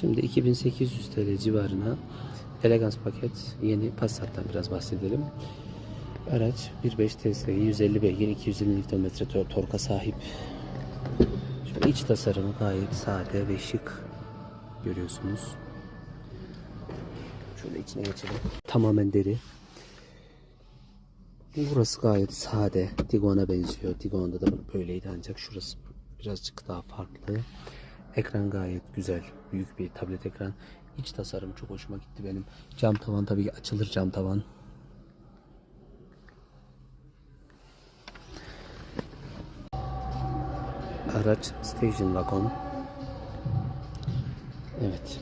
Şimdi 2800 TL civarına Elegance paket yeni Passat'tan biraz bahsedelim. Araç 1.5 TSI 150 beygir 250 Nm tor- torka sahip. Şöyle iç tasarımı gayet sade ve şık görüyorsunuz. Şöyle içine geçelim. Tamamen deri. Burası gayet sade. Tiguan'a benziyor. Tiguan'da da böyleydi ancak şurası birazcık daha farklı. Ekran gayet güzel. Büyük bir tablet ekran. İç tasarım çok hoşuma gitti benim. Cam tavan tabii ki açılır cam tavan. Araç station wagon. Evet.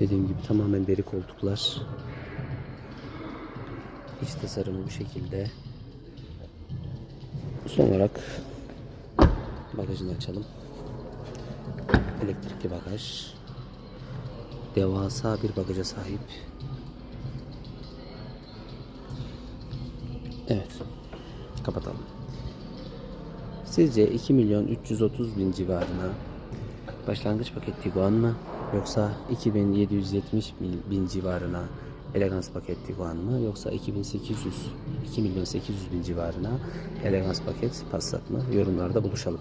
Dediğim gibi tamamen deri koltuklar. İç tasarımı bu şekilde. Son olarak bagajını açalım. Elektrikli bagaj. Devasa bir bagaja sahip. Evet. Kapatalım. Sizce 2 milyon 330 bin civarına başlangıç paket Tiguan mı yoksa 2770 bin, civarına Elegance paket Tiguan mı yoksa 2800 2 milyon 800 bin civarına Elegance paket Passat mı yorumlarda buluşalım.